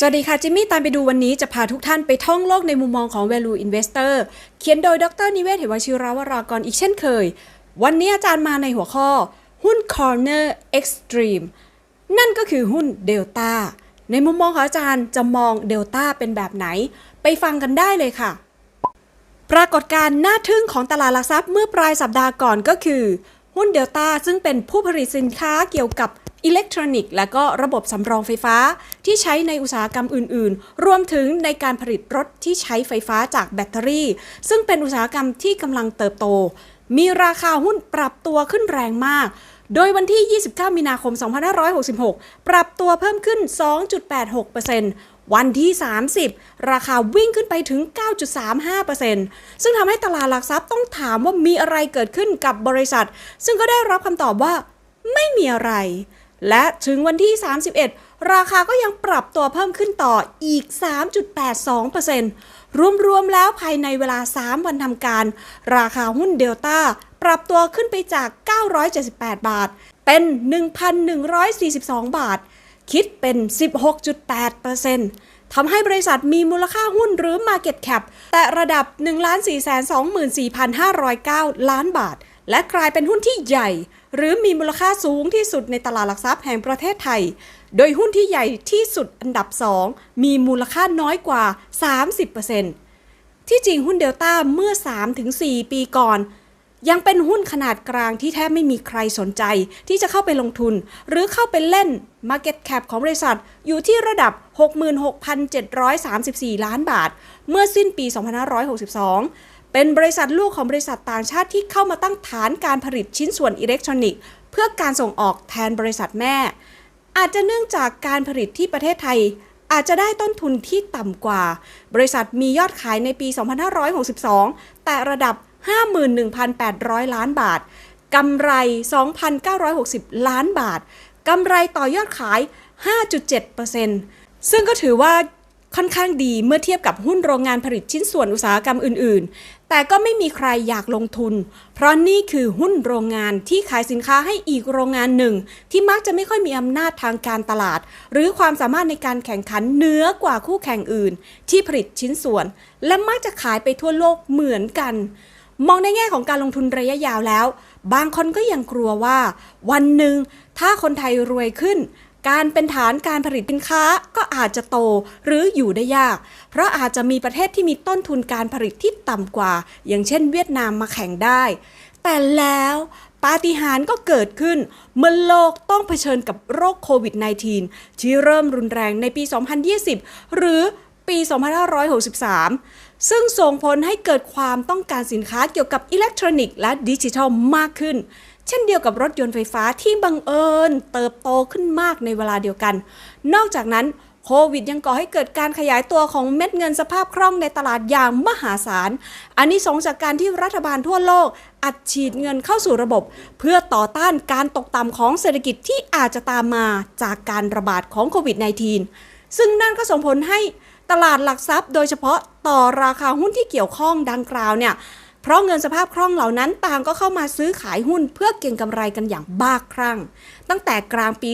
สวัสดีค่ะ จิมมี่ตามไปดูวันนี้จะพาทุกท่านไปท่องโลกในมุมมองของ Value Investor เขียนโดยดรนิเวศเหวชิราวรากรอีกเช่นเคย วันนี้อาจารย์มาในหัวข้อ หุ้น Corner Extreme นั่นก็คือหุ้นเดลต้าในมุมมองของอาจารย์จะมองเดลต้าเป็นแบบไหน ไปฟังกันได้เลยค่ะ ปรากฏการณ์น่าทึ่งของตลาดหลักทรัพย์เมื่อปลายสัปดาห์ก่อนก็คือ หุ้นเดลต้าซึ่งเป็นผู้ผลิตสินค้าเกี่ยวกับ อิเล็กทรอนิกส์และก็ระบบสำรองไฟฟ้าที่ใช้ในอุตสาหกรรมอื่น ๆ รวมถึงในการผลิตรถที่ใช้ไฟฟ้าจากแบตเตอรี่ ซึ่งเป็นอุตสาหกรรมที่กำลังเติบโต มีราคาหุ้นปรับตัวขึ้นแรงมาก โดยวันที่ 29 มีนาคม 2566 ปรับตัวเพิ่มขึ้น 2.86%วันที่ 30 ราคาวิ่งขึ้นไปถึง 9.35%ซึ่งทำให้ตลาดหลักทรัพย์ต้องถามว่ามีอะไรเกิดขึ้นกับบริษัท ซึ่งก็ได้รับคำตอบว่าไม่มีอะไร และถึงวันที่ 31 ราคาก็ยังปรับตัวเพิ่มขึ้นต่ออีก 3.82%รวมๆแล้วภายในเวลา 3 วันทำการ ราคาหุ้นเดลต้าปรับตัวขึ้นไปจาก 978 บาท เป็น 1,142 บาท คิดเป็น 16.8%ทำให้บริษัทมีมูลค่าหุ้นหรือ Market Cap แต่ระดับ 1,424,509 ล้านบาท และกลายเป็นหุ้นที่ใหญ่ หรือมีมูลค่าสูงที่สุดในตลาดหลักทรัพย์แห่งประเทศไทย โดยหุ้นที่ใหญ่ที่สุดอันดับ 2 มีมูลค่าน้อยกว่า 30%ที่จริงหุ้นเดลต้าเมื่อ 3-4 ปีก่อน ยังเป็นหุ้นขนาดกลางที่แทบไม่มีใครสนใจ ที่จะเข้าไปลงทุน หรือเข้าไปเล่น Market Cap ของบริษัทอยู่ที่ระดับ 66,734 ล้านบาท เมื่อสิ้นปี 2562 เป็นบริษัทลูกของบริษัทต่างชาติที่เข้ามาตั้งฐานการผลิตชิ้นส่วนอิเล็กทรอนิกส์ เพื่อการส่งออกแทนบริษัทแม่ อาจจะเนื่องจากการผลิตที่ประเทศไทย อาจจะได้ต้นทุนที่ต่ำกว่า บริษัทมียอดขายในปี 2562 แต่ระดับ 51,800 ล้านบาทกำไร 2,960 ล้านบาทกำไรต่อยอดขาย 5.7%ซึ่งก็ถือว่าค่อนข้างดีเมื่อเทียบกับหุ้นโรงงานผลิตชิ้นส่วนอุตสาหกรรมอื่น แต่ก็ไม่มีใครอยากลงทุน เพราะนี่คือหุ้นโรงงานที่ขายสินค้าให้อีกโรงงานหนึ่ง ที่มักจะไม่ค่อยมีอำนาจทางการตลาด หรือความสามารถในการแข่งขันเหนือกว่าคู่แข่งอื่น ที่ผลิตชิ้นส่วน และมักจะขายไปทั่วโลกเหมือนกัน มองในแง่ของการลงทุนระยะยาวแล้ว บางคนก็ยังกลัวว่า วันหนึ่งถ้าคนไทยรวยขึ้น การเป็นฐานการผลิตสินค้าก็อาจจะโตหรืออยู่ได้ยาก เพราะอาจจะมีประเทศที่มีต้นทุนการผลิตที่ต่ำกว่า อย่างเช่นเวียดนามมาแข่งได้ แต่แล้วปาฏิหาริย์ก็เกิดขึ้น เมื่อโลกต้องเผชิญกับโรคโควิด -19 ที่เริ่มรุนแรงในปี 2020 หรือปี 2563 ซึ่งส่งผลให้เกิดความต้องการสินค้าเกี่ยวกับอิเล็กทรอนิกส์และดิจิทัลมากขึ้น เช่นเดียวกับรถยนต์ไฟฟ้าที่บังเอิญเติบโตขึ้นมากในเวลาเดียวกัน นอกจากนั้นโควิดยังก่อให้เกิดการขยายตัวของเม็ดเงินสภาพคล่องในตลาดอย่างมหาศาล อันนี้สงส์จากการที่รัฐบาลทั่วโลก อัดฉีดเงินเข้าสู่ระบบ เพื่อต่อต้านการตกต่ำของเศรษฐกิจที่อาจจะตามมาจากการระบาดของโควิด -19 ซึ่งนั่นก็ส่งผลให้ตลาดหลักทรัพย์ โดยเฉพาะต่อราคาหุ้นที่เกี่ยวข้องดังกล่าวเนี่ย เพราะเงินสภาพคล่องเหล่านั้นต่างก็เข้ามาซื้อขายหุ้นเพื่อเก็งกำไรกันอย่างบ้าคลั่ง ตั้งแต่กลางปี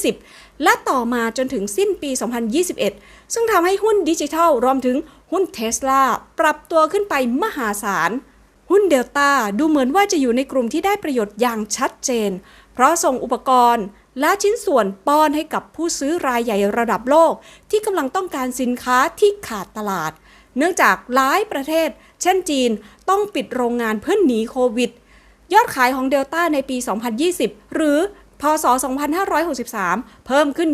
2020 และต่อมาจนถึงสิ้นปี 2021 ซึ่งทำให้หุ้นดิจิทัลรวมถึงหุ้นเทสลาปรับตัวขึ้นไปมหาศาล หุ้นเดลต้าดูเหมือนว่าจะอยู่ในกลุ่มที่ได้ประโยชน์อย่างชัดเจน เพราะส่งอุปกรณ์และชิ้นส่วนป้อนให้กับผู้ซื้อรายใหญ่ระดับโลก ที่กำลังต้องการสินค้าที่ขาดตลาด เนื่องจากหลายประเทศ เช่นจีนต้องปิดโรงงานเพื่อหนีโควิด ยอดขายของเดลต้าในปี 2020 หรือพศ 2563 เพิ่มขึ้น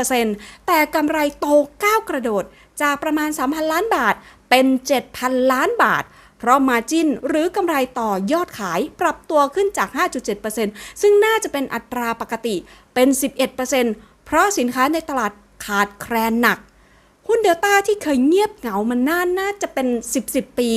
23%แต่กำไรโตก้าวกระโดดจากประมาณ 3,000 ล้านบาทเป็น 7,000 ล้านบาท เพราะมาจินหรือกำไรต่อยอดขายปรับตัวขึ้นจาก 5.7%ซึ่งน่าจะเป็นอัตราปกติเป็น 11%เพราะสินค้าในตลาดขาดแคลนหนัก หุ้นเดลต้าที่เคยเงียบเหงามานานน่าจะเป็น 10 10ปี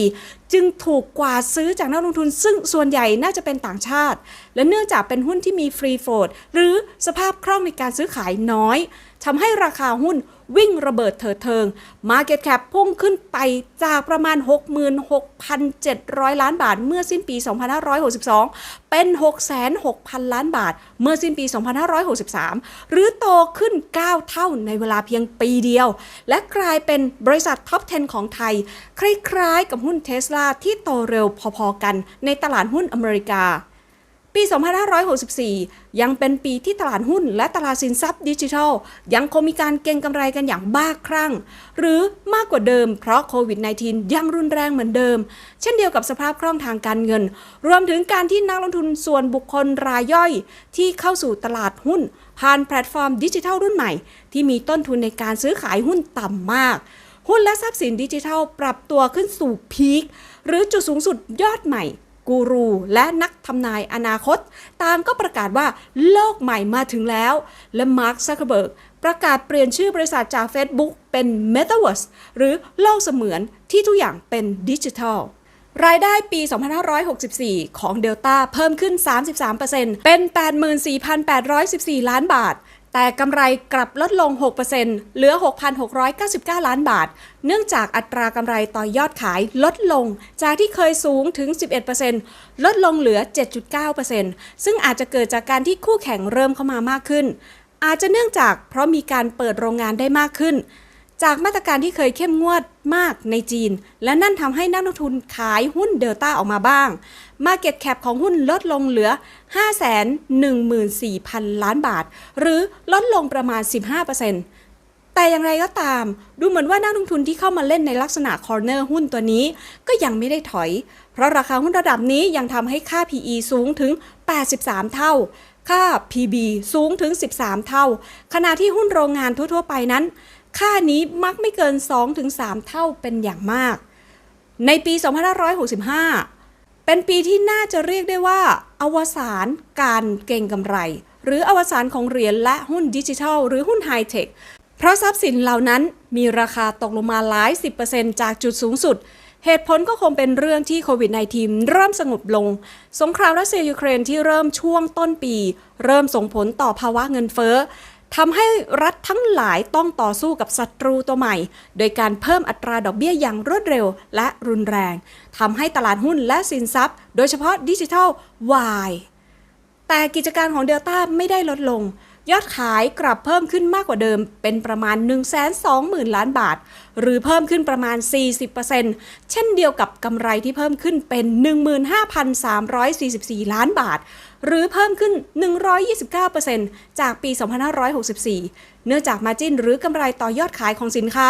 จึงถูกกว่าซื้อจากนักลงทุน ซึ่งส่วนใหญ่น่าจะเป็นต่างชาติ และเนื่องจากเป็นหุ้นที่มีฟรีโฟลดหรือสภาพคล่องในการซื้อขายน้อยทำให้ราคาหุ้นวิ่งระเบิดเถิดเทิง Market Cap พุ่งขึ้นไปจากประมาณ 66,700 ล้านบาท เมื่อสิ้นปี 2562 เป็น606,000 ล้านบาท เมื่อสิ้นปี 2563 หรือโตขึ้น 9 เท่าในเวลาเพียงปีเดียว และกลายเป็นบริษัทท็อป 10 ของไทย คล้ายๆ กับหุ้นเทสลาที่โตเร็วพอๆกันในตลาดหุ้นอเมริกา ปี 2564 ยังเป็นปีที่ตลาดหุ้นและตลาดสินทรัพย์ดิจิทัล ยังคงมีการเก็งกำไรกันอย่างบ้าคลั่ง หรือมากกว่าเดิมเพราะโควิด -19 ยังรุนแรงเหมือนเดิม เช่นเดียวกับสภาพคล่องทางการเงิน รวมถึงการที่นักลงทุนส่วนบุคคลรายย่อย ที่เข้าสู่ตลาดหุ้น ผ่านแพลตฟอร์มดิจิทัลรุ่นใหม่ ที่มีต้นทุนในการซื้อขายหุ้นต่ำมาก หุ้นและทรัพย์สินดิจิทัลปรับตัวขึ้นสู่พีคหรือจุดสูงสุดยอดใหม่ กูรูและนักทำนายอนาคตต่างก็ประกาศว่าโลกใหม่มาถึงแล้ว และมาร์คซักเคเบิร์กประกาศเปลี่ยนชื่อบริษัทจาก Facebook เป็น Metaverse หรือโลกเสมือนที่ทุกอย่างเป็นดิจิทัลรายได้ปี 2564 ของ Delta เพิ่มขึ้น 33%เป็น 84,814 ล้านบาท แต่กำไรกลับลดลง 6%เหลือ 6,699 ล้านบาท เนื่องจากอัตรากำไรต่อยอดขายลดลง จากที่เคยสูงถึง 11%ลดลงเหลือ 7.9%ซึ่งอาจจะเกิดจากการที่คู่แข่งเริ่มเข้ามามากขึ้น อาจจะเนื่องจากเพราะมีการเปิดโรงงานได้มากขึ้น จากมาตรการที่เคยเข้มงวดมากในจีน และนั่นทำให้นักลงทุนขายหุ้นเดลต้าออกมาบ้าง Market Cap ของหุ้นลดลงเหลือ 514,000 ล้านบาท หรือลดลงประมาณ 15%แต่อย่างไรก็ตาม ดูเหมือนว่านักลงทุนที่เข้ามาเล่นในลักษณะคอร์เนอร์หุ้นตัวนี้ก็ยังไม่ได้ถอย เพราะราคาหุ้นระดับนี้ยังทำให้ค่า PE สูงถึง 83 เท่า ค่า PB สูงถึง 13 เท่า ขณะที่หุ้นโรงงานทั่ว ๆ ไปนั้น ค่านี้มักไม่เกิน 2-3 เท่าเป็นอย่างมาก ในปี 2565 เป็นปีที่น่าจะเรียกได้ว่า อวสานการเก่งกำไร หรืออวสานของเหรียญและหุ้นดิจิทัล หรือหุ้นไฮเทค เพราะทรัพย์สินเหล่านั้นมีราคาตกลงมาหลาย 10%จากจุดสูงสุดเหตุผลก็คงเป็นเรื่องที่โควิด -19 เริ่มสงบลง สงครามรัสเซียยูเครนที่เริ่มช่วงต้นปี เริ่มส่งผลต่อภาวะเงินเฟ้อ ทำให้รัฐทั้งหลายต้องต่อสู้กับศัตรูตัวใหม่ โดยการเพิ่มอัตราดอกเบี้ยอย่างรวดเร็วและรุนแรงทำให้ตลาดหุ้นและสินทรัพย์ โดยเฉพาะดิจิทัลวายแต่กิจการของเดลต้าไม่ได้ลดลง ยอดขายกลับเพิ่มขึ้นมากกว่าเดิม เป็นประมาณ 120,000 ล้านบาท หรือเพิ่มขึ้นประมาณ 40%เช่นเดียวกับกำไรที่เพิ่มขึ้นเป็น 15,344 ล้านบาท หรือเพิ่มขึ้น 129%จากปี 2564 เนื่องจากมาจิ้นหรือกำไรต่อยอดขายของสินค้า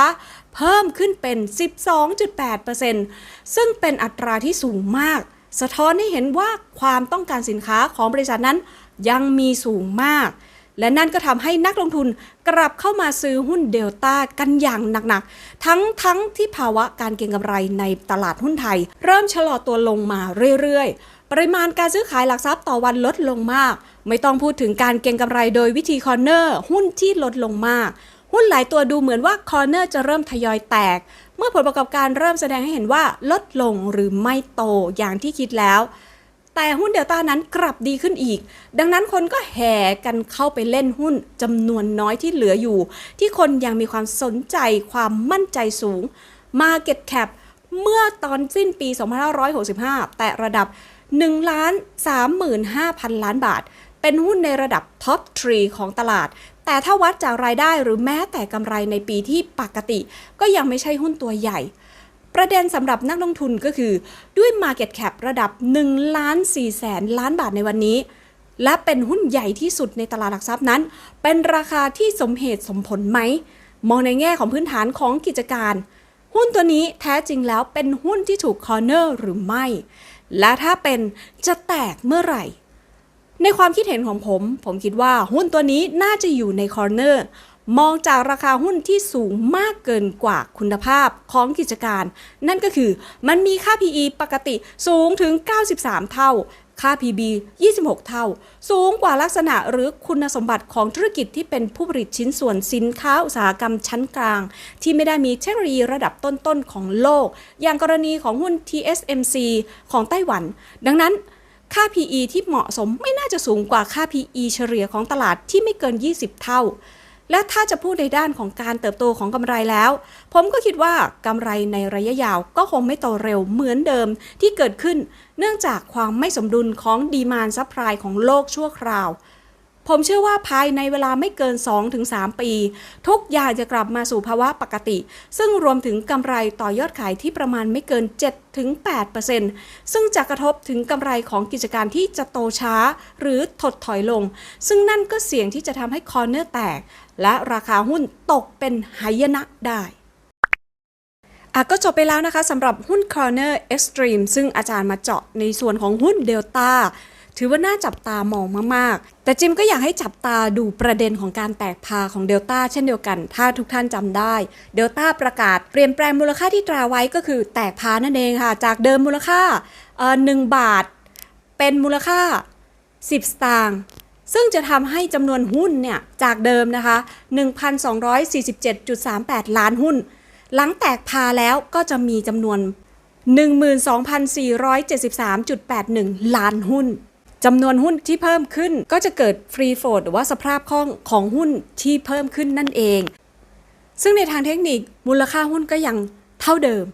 เพิ่มขึ้นเป็น 12.8%ซึ่งเป็นอัตราที่สูงมาก สะท้อนให้เห็นว่าความต้องการสินค้าของบริษัทนั้นยังมีสูงมากและนั่นก็ทำให้นักลงทุนกลับเข้ามาซื้อหุ้นเดลต้ากันอย่างหนักๆ ทั้งทั้งที่ภาวะการเก็งกำไรในตลาดหุ้นไทย เริ่มชะลอตัวลงมาเรื่อยๆ ปริมาณการซื้อขายหลักทรัพย์ต่อวันลดลงมาก ไม่ต้องพูดถึงการเก็งกำไรโดยวิธีคอร์เนอร์ หุ้นที่ลดลงมาก หุ้นหลายตัวดูเหมือนว่าคอร์เนอร์จะเริ่มทยอยแตก เมื่อผลประกอบการเริ่มแสดงให้เห็นว่าลดลงหรือไม่โตอย่างที่คิดแล้ว แต่หุ้นเดลต้านั้นกลับดีขึ้นอีก ดังนั้นคนก็แห่กันเข้าไปเล่นหุ้นจำนวนน้อยที่เหลืออยู่ ที่คนยังมีความสนใจความมั่นใจสูง Market Cap เมื่อตอนสิ้นปี 2565 แต่ระดับ 1ล้าน35,000 ล้านบาท เป็นหุ้นในระดับท็อปทรีของตลาด แต่ถ้าวัดจากรายได้หรือแม้แต่กำไรในปีที่ปกติ ก็ยังไม่ใช่หุ้นตัวใหญ่ ประเด็นสำหรับนักลงทุนก็คือด้วย Market Cap ระดับ1ล้าน4แสนล้านบาทในวันนี้ และเป็นหุ้นใหญ่ที่สุดในตลาดหลักทรัพย์นั้น เป็นราคาที่สมเหตุสมผลไหม มองในแง่ของพื้นฐานของกิจการหุ้นตัวนี้แท้จริงแล้วเป็นหุ้นที่ถูกคอร์เนอร์หรือไม่ และถ้าเป็นจะแตกเมื่อไหร่ ในความคิดเห็นของผม ผมคิดว่าหุ้นตัวนี้น่าจะอยู่ในคอร์เนอร์มองจากราคาหุ้นที่สูงมากเกินกว่าคุณภาพของกิจการ นั่นก็คือมันมีค่า PE ปกติสูงถึง 93 เท่า ค่า PB 26 เท่า สูงกว่าลักษณะหรือคุณสมบัติของธุรกิจที่เป็นผู้ผลิตชิ้นส่วนสินค้าอุตสาหกรรมชั้นกลาง ที่ไม่ได้มีเทคโนโลยีระดับต้นๆของโลก อย่างกรณีของหุ้น TSMC ของไต้หวัน ดังนั้นค่า PE ที่เหมาะสมไม่น่าจะสูงกว่าค่า PE เฉลี่ยของตลาดที่ไม่เกิน 20 เท่า และถ้าจะพูดในด้านของการเติบโตของกำไรแล้ว ผมก็คิดว่ากำไรในระยะยาวก็คงไม่โตเร็วเหมือนเดิมที่เกิดขึ้น เนื่องจากความไม่สมดุลของดีมานซัพพลายของโลกชั่วคราว ผมเชื่อว่าภายในเวลาไม่เกิน 2-3 ปี ทุกอย่างจะกลับมาสู่ภาวะปกติ ซึ่งรวมถึงกำไรต่อยอดขายที่ประมาณไม่เกิน 7-8%ซึ่งจะกระทบถึงกำไรของกิจการที่จะโตช้า หรือถดถอยลง ซึ่งนั่นก็เสี่ยงที่จะทำให้คอร์เนอร์แตก และราคาหุ้นตกเป็นหายนะได้อะก็จบไปแล้วนะคะสำหรับหุ้น Corner Extreme ซึ่งอาจารย์มาเจาะในส่วนของหุ้น Delta ถือว่าน่าจับตามองมาก ๆ แต่จิมก็อยากให้จับตาดูประเด็นของการแตกพาของ Delta เช่นเดียวกัน ถ้าทุกท่านจำได้ Delta ประกาศเปลี่ยนแปลงมูลค่าที่ตราไว้ก็คือแตกพานั่นเองค่ะ จากเดิมมูลค่าเอ่อ1บาท เป็นมูลค่า 10 สตางค์ซึ่งจะทำให้จำนวนหุ้นเนี่ย จากเดิมนะคะ 1,247.38 ล้านหุ้น หลังแตกพาแล้วก็จะมีจำนวน 12,473.81 ล้านหุ้น จำนวนหุ้นที่เพิ่มขึ้น ก็จะเกิดฟรีโฟดหรือว่าสภาพคล่องของหุ้นที่เพิ่มขึ้นนั่นเอง ซึ่งในทางเทคนิคมูลค่าหุ้นก็ยังเท่าเดิม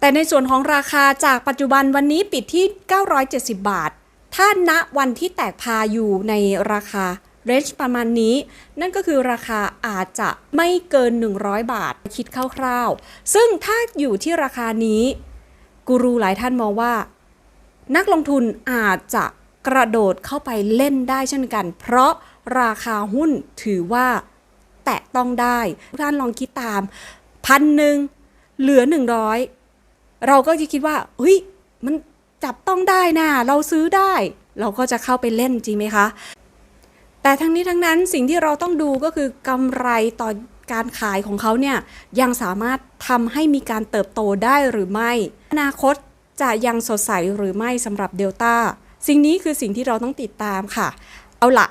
แต่ในส่วนของราคาจากปัจจุบันวันนี้ปิดที่ 970 บาท ถ้าณวันที่แตกพาอยู่ในราคาเรนจ์ประมาณนี้ นั่นก็คือราคาอาจจะไม่เกิน 100 บาทคิดคร่าวๆ ซึ่งถ้าอยู่ที่ราคานี้กูรูหลายท่านมองว่า นักลงทุนอาจจะ กระโดดเข้าไปเล่นได้เช่นกัน เพราะราคาหุ้นถือว่าแตะต้องได้ทุกท่านลองคิดตามพันหนึ่งเหลือ 100 เราก็จะคิดว่าเฮ้ยมันจับต้องได้นะเราซื้อได้ เราก็จะเข้าไปเล่นจริงไหมคะ แต่ทั้งนี้ทั้งนั้นสิ่งที่เราต้องดูก็คือกำไรต่อการขายของเขาเนี่ยยังสามารถทำให้มีการเติบโตได้หรือไม่ อนาคตจะยังสดใสหรือไม่สำหรับเดลต้า สิ่งนี้คือสิ่งที่เราต้องติดตามค่ะ เอาละ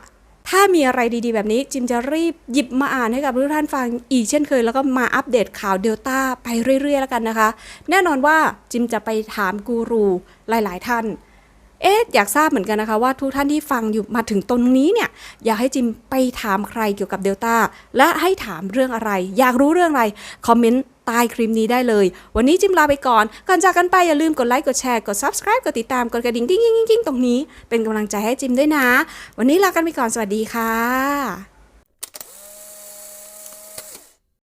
ถ้ามีอะไรดีๆ แบบนี้จิมจะรีบหยิบมาอ่านให้กับทุกท่านฟังอีกเช่นเคย แล้วก็มาอัปเดตข่าวเดลต้าไปเรื่อยๆ แล้วกันนะคะ แน่นอนว่าจิมจะไปถามกูรูหลายๆท่านเอ๊ะอยากทราบเหมือนกันนะคะว่าทุกท่านที่ฟังอยู่มาถึงตรงนี้เนี่ยอยากให้จิมไปถามใครเกี่ยวกับเดลต้าและให้ถามเรื่องอะไร อยากรู้เรื่องอะไร คอมเมนต์ ต้คลิปนี้ได้เลย วันนี้จิมลาไปก่อน ก่อนจากกันไปอย่าลืมกดไลค์กดแชร์กด subscribe กดติดตามกดกระดิ่งกิ้งกิ้งกิ้งตรงนี้ เป็นกำลังใจให้จิมด้วยนะ วันนี้ลากันไปก่อนสวัสดีค่ะ